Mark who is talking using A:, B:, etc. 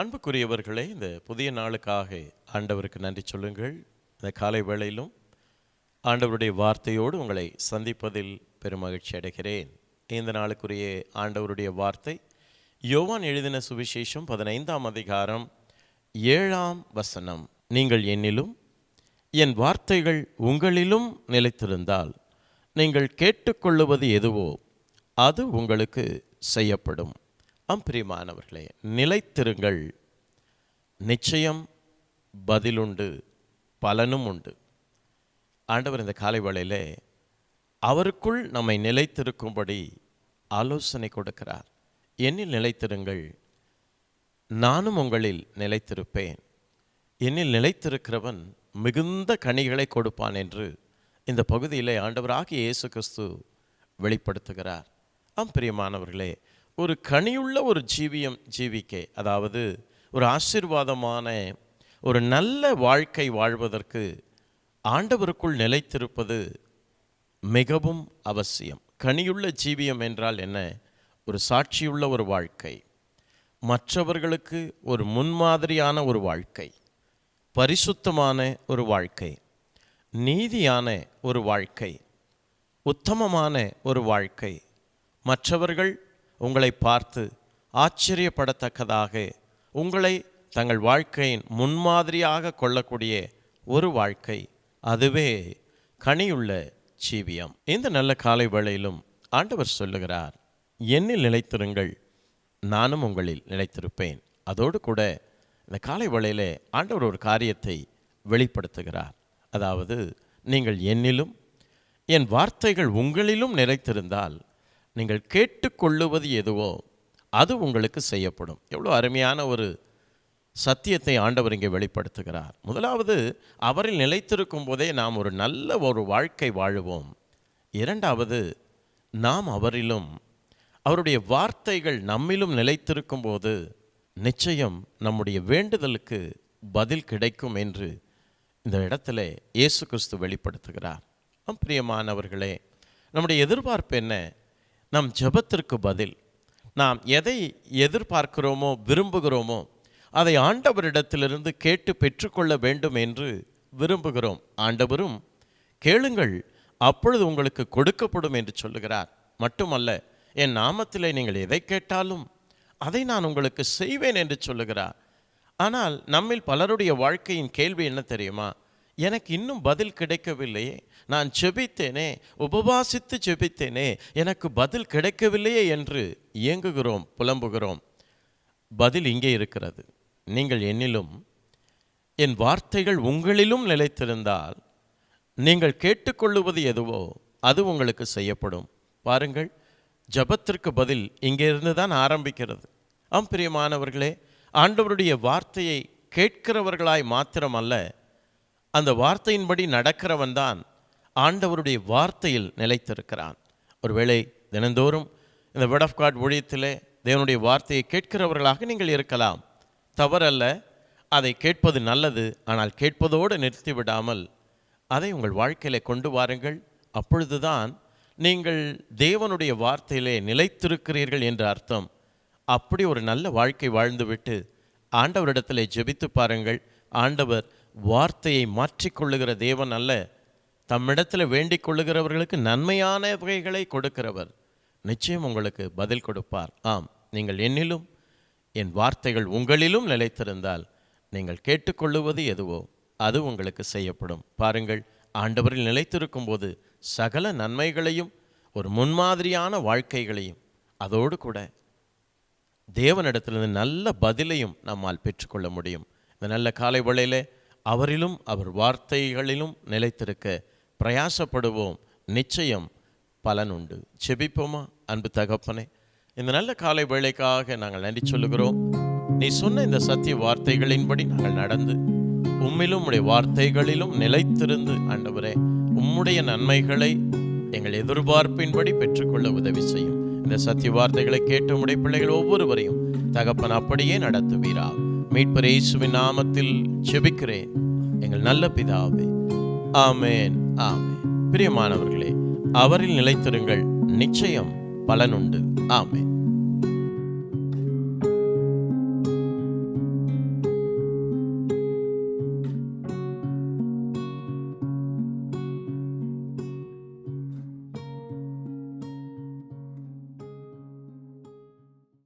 A: அன்புக்குரியவர்களே இந்த புதிய நாளுக்காக ஆண்டவருக்கு நன்றி சொல்லுங்கள். இந்த காலை வேளையிலும் ஆண்டவருடைய வார்த்தையோடு உங்களை சந்திப்பதில் பெருமகிழ்ச்சி அடைகிறேன். இந்த நாளுக்குரிய ஆண்டவருடைய வார்த்தை யோவான் எழுதின சுவிசேஷம் பதினைந்தாம் அதிகாரம் ஏழாம் வசனம். நீங்கள் என்னிலும் என் வார்த்தைகள் உங்களிலும் நிலைத்திருந்தால் நீங்கள் கேட்டுக்கொள்ளுவது எதுவோ அது உங்களுக்கு செய்யப்படும். அம்பிரியமானவர்களே நிலைத்திருங்கள். நிச்சயம் பதிலுண்டு பலனும் உண்டு. ஆண்டவர் இந்த காலை வேளையிலே அவருக்குள் நம்மை நிலைத்திருக்கும்படி ஆலோசனை கொடுக்கிறார். என்னில் நிலைத்திருங்கள் நானும் உங்களில் நிலைத்திருப்பேன். என்னில் நிலைத்திருக்கிறவன் மிகுந்த கனிகளை கொடுப்பான் என்று இந்த பகுதியிலே ஆண்டவராகிய இயேசு கிறிஸ்து வெளிப்படுத்துகிறார். ஆம் பிரியமானவர்களே ஒரு கனியுள்ள ஒரு ஜீவியம் ஜீவிக்க அதாவது ஒரு ஆசீர்வாதமான ஒரு நல்ல வாழ்க்கை வாழ்வதற்கு ஆண்டவருக்குள் நிலைத்திருப்பது மிகவும் அவசியம். கனியுள்ள ஜீவியம் என்றால் என்ன? ஒரு சாட்சியுள்ள ஒரு வாழ்க்கை. மற்றவர்களுக்கு ஒரு முன்மாதிரியான ஒரு வாழ்க்கை. பரிசுத்தமான ஒரு வாழ்க்கை. நீதியான ஒரு வாழ்க்கை. உத்தமமான ஒரு வாழ்க்கை. மற்றவர்கள் உங்களை பார்த்து ஆச்சரியப்படத்தக்கதாக உங்களை தங்கள் வாழ்க்கையின் முன்மாதிரியாக கொள்ளக்கூடிய ஒரு வாழ்க்கை அதுவே கனியுள்ள ஜீவியம். இந்த நல்ல காலை வேளையிலும் ஆண்டவர் சொல்லுகிறார் என்னில் நிலைத்திருங்கள் நானும் உங்களில் நிலைத்திருப்பேன். அதோடு கூட இந்த காலை வேளையில் ஆண்டவர் ஒரு காரியத்தை வெளிப்படுத்துகிறார். அதாவது நீங்கள் என்னிலும் என் வார்த்தைகள் உங்களிலும் நிலைத்திருந்தால் நீங்கள் கேட்டுக்கொள்ளுவது எதுவோ அது உங்களுக்கு செய்யப்படும். எவ்வளோ அருமையான ஒரு சத்தியத்தை ஆண்டவர் இங்கே வெளிப்படுத்துகிறார். முதலாவது அவரில் நிலைத்திருக்கும் போதே நாம் ஒரு நல்ல ஒரு வாழ்க்கை வாழுவோம். இரண்டாவது நாம் அவரிலும் அவருடைய வார்த்தைகள் நம்மிலும் நிலைத்திருக்கும் போது நிச்சயம் நம்முடைய வேண்டுதலுக்கு பதில் கிடைக்கும் என்று இந்த இடத்துல இயேசு கிறிஸ்து வெளிப்படுத்துகிறார். பிரியமானவர்களே நம்முடைய எதிர்பார்ப்பு என்ன? நம் ஜெபத்திற்கு பதில். நாம் எதை எதிர்பார்க்கிறோமோ விரும்புகிறோமோ அதை ஆண்டவரிடத்திலிருந்து கேட்டு பெற்றுக்கொள்ள வேண்டும் என்று விரும்புகிறோம். ஆண்டவரும் கேளுங்கள் அப்பொழுது உங்களுக்கு கொடுக்கப்படும் என்று சொல்லுகிறார். மட்டுமல்ல என் நாமத்திலே நீங்கள் எதை கேட்டாலும் அதை நான் உங்களுக்கு செய்வேன் என்று சொல்லுகிறார். ஆனால் நம்மில் பலருடைய வாழ்க்கையின் கேள்வி என்ன தெரியுமா? எனக்கு இன்னும் பதில் கிடைக்கவில்லையே. நான் செபித்தேனே உபவாசித்து ஜெபித்தேனே எனக்கு பதில் கிடைக்கவில்லையே என்று இயங்குகிறோம் புலம்புகிறோம். பதில் இங்கே இருக்கிறது. நீங்கள் என்னிலும் என் வார்த்தைகள் உங்களிலும் நிலைத்திருந்தால் நீங்கள் கேட்டுக்கொள்ளுவது எதுவோ அது உங்களுக்கு செய்யப்படும். பாருங்கள் ஜபத்திற்கு பதில் இங்கிருந்து தான் ஆரம்பிக்கிறது. ஆம் பிரியமானவர்களே ஆண்டவருடைய வார்த்தையை கேட்கிறவர்களாய் மாத்திரமல்ல அந்த வார்த்தையின்படி நடக்கிறவன் தான் ஆண்டவருடைய வார்த்தையில் நிலைத்திருக்கிறான். ஒருவேளை தினந்தோறும் இந்த வேர்ட் ஆஃப் காட் ஊழியத்திலே தேவனுடைய வார்த்தையை கேட்கிறவர்களாக நீங்கள் இருக்கலாம். தவறல்ல அதை கேட்பது நல்லது ஆனால் கேட்பதோடு நிறுத்தி விடாமல் அதை உங்கள் வாழ்க்கையிலே கொண்டு வாருங்கள். அப்பொழுதுதான் நீங்கள் தேவனுடைய வார்த்தையிலே நிலைத்திருக்கிறீர்கள் என்ற அர்த்தம். அப்படி ஒரு நல்ல வாழ்க்கை வாழ்ந்துவிட்டு ஆண்டவரிடத்திலே ஜெபித்து பாருங்கள். ஆண்டவர் வார்த்தையை மாற்றிக்கொள்ளுகிற தேவன் அல்ல. தம்மிடத்தில் வேண்டிக் கொள்ளுகிறவர்களுக்கு நன்மையான வகைகளை கொடுக்கிறவர். நிச்சயம் உங்களுக்கு பதில் கொடுப்பார். ஆம் நீங்கள் என்னிலும் என் வார்த்தைகள் உங்களிலும் நிலைத்திருந்தால் நீங்கள் கேட்டுக்கொள்ளுவது எதுவோ அது உங்களுக்கு செய்யப்படும். பாருங்கள் ஆண்டவரில் நிலைத்திருக்கும் போது சகல நன்மைகளையும் ஒரு முன்மாதிரியான வாழ்க்கைகளையும் அதோடு கூட தேவனிடத்திலிருந்து நல்ல பதிலையும் நம்மால் பெற்றுக்கொள்ள முடியும். இந்த நல்ல காலை வேளையிலே அவரிலும் அவர் வார்த்தைகளிலும் நிலைத்திருக்க பிரயாசப்படுவோம். நிச்சயம் பலன் உண்டு செபிப்போமா அன்பு தகப்பனே? இந்த நல்ல காலை வேலைக்காக நாங்கள் நன்றி சொல்லுகிறோம். நீ சொன்ன இந்த சத்திய வார்த்தைகளின்படி நாங்கள் நடந்து உம்மிலும் உடைய வார்த்தைகளிலும் நிலைத்திருந்து ஆண்டவரே உம்முடைய நன்மைகளை எங்கள் எதிர்பார்ப்பின்படி பெற்றுக்கொள்ள உதவி செய்யும். இந்த சத்திய வார்த்தைகளை கேட்டு உடைய பிள்ளைகள் ஒவ்வொருவரையும் தகப்பன் அப்படியே நடத்துவீரா மீட்பர் இயேசுவின் நாமத்தில் செபிக்கிறேன் எங்கள் நல்ல பிதாவே ஆமேன் ஆமேன். பிரியமானவர்களே அவரில் நிலைத்திருங்கள். நிச்சயம் பலனுண்டு ஆமேன்.